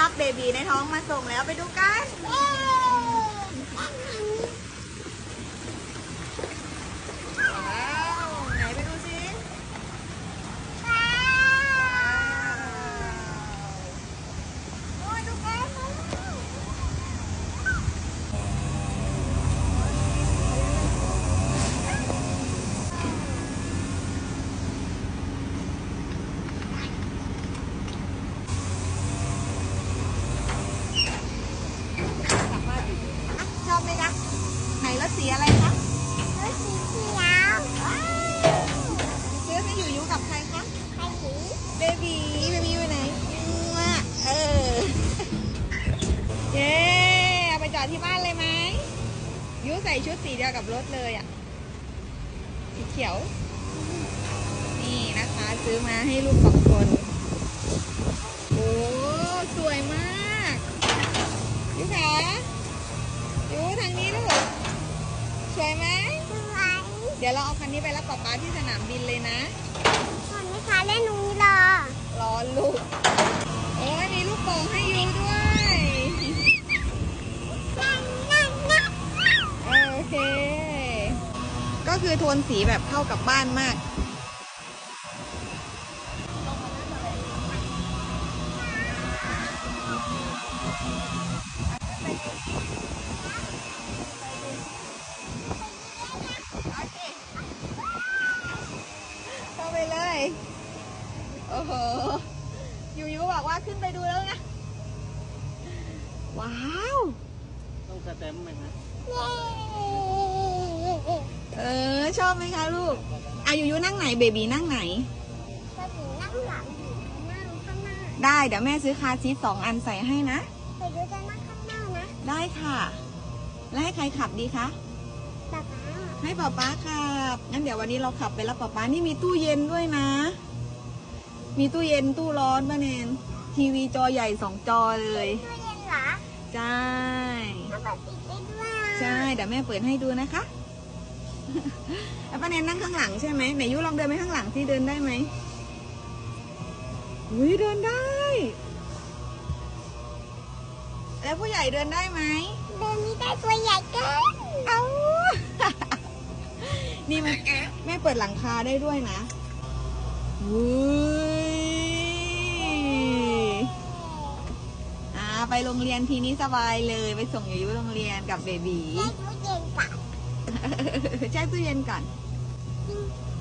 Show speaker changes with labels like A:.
A: รับเบบีในท้องมาส่งแล้วไปดูกันว้าวไหนไปดูสิว้าวโอ้ยดูกันกลับบ้านอยู่อะชอบไหมคะ ไหนรถสีอะไรคะซื้อให้อยู่อยู่กับใครคะเบบีเบบีอยู่ไหนมั่วเออเย้เอาไปจอดที่บ้านเลยไหมยูใส่ชุดสีเดียวกับรถเลยอะ สีเขียว นี่นะคะ ซื้อมาให้ลูกสองคน โอ้ สวยมาก สวยไหมเดี๋ยวเราเอาคันนี้ไปรับป๊าป๊าที่สนามบินเลยนะรอลูก โอ้ยมีลูกโป่งให้ยูด้วยโอเค ก็คือโทนสีแบบเข้ากับบ้านมาก โอ้โหยูยูบอกว่าขึ้นไปดูแล้วนะ ว้าว
B: ต้องสเต็มไหมฮะ
A: เออ ชอบไหมคะลูกอายุยูนั่งไหนเบบีนั่งไหนได้เดี๋ยวแม่ซื้อคาร์ซีทสองอันใส่ให้นะ ได้ค่ะ แล้วให้ใครขับดีคะ ให้ป๊าป๊าขับ งั้นเดี๋ยววันนี้เราขับไปแล้วป๊าป๊านี่มีตู้เย็นด้วยนะ มีตู้เย็นตู้ร้อนป้าแนน ทีวีจอใหญ่สองจอเลยใช่ใช่เดี๋ยวแม่เปิดให้ดูนะคะแล้วป้าแนนนั่งข้างหลังใช่ไหมไหนยุลองเดินไปข้างหลังที่เดินได้ไหมอุ้ยเดินได้ แล้วผู้ใหญ่เดินได้ไหมเอา นี่มันแม่เปิดหลังคาได้ด้วยนะอุ้ยอ่าไปโรงเรียนทีนี้สบายเลยไปส่งอายุโรงเรียนกับเบบีแช่ตู้เย็นก่อนอ่า
C: เล่นเกมแล้ว
A: ค่ะ